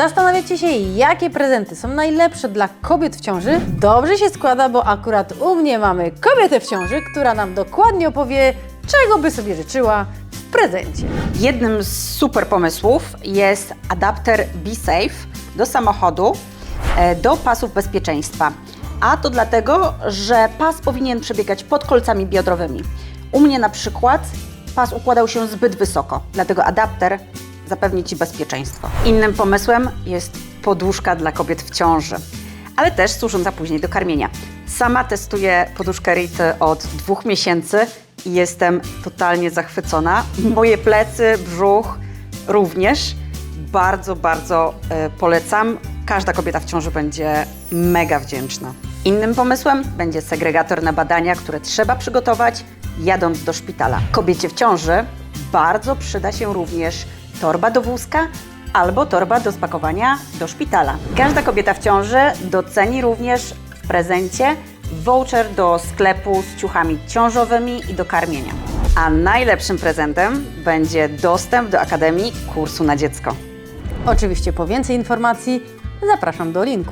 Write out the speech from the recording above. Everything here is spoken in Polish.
Zastanawiacie się, jakie prezenty są najlepsze dla kobiet w ciąży? Dobrze się składa, bo akurat u mnie mamy kobietę w ciąży, która nam dokładnie opowie, czego by sobie życzyła w prezencie. Jednym z super pomysłów jest adapter BeSafe do samochodu e, do pasów bezpieczeństwa. A to dlatego, że pas powinien przebiegać pod kolcami biodrowymi. U mnie na przykład pas układał się zbyt wysoko, dlatego adapter zapewni Ci bezpieczeństwo. Innym pomysłem jest poduszka dla kobiet w ciąży, ale też służąca później do karmienia. Sama testuję poduszkę Rity od dwóch miesięcy i jestem totalnie zachwycona. Moje plecy, brzuch również. Bardzo, bardzo e, polecam. Każda kobieta w ciąży będzie mega wdzięczna. Innym pomysłem będzie segregator na badania, które trzeba przygotować jadąc do szpitala. Kobiecie w ciąży bardzo przyda się również torba do wózka albo torba do spakowania do szpitala. Każda kobieta w ciąży doceni również w prezencie voucher do sklepu z ciuchami ciążowymi i do karmienia. A najlepszym prezentem będzie dostęp do Akademii Kursu na Dziecko. Oczywiście po więcej informacji zapraszam do linku.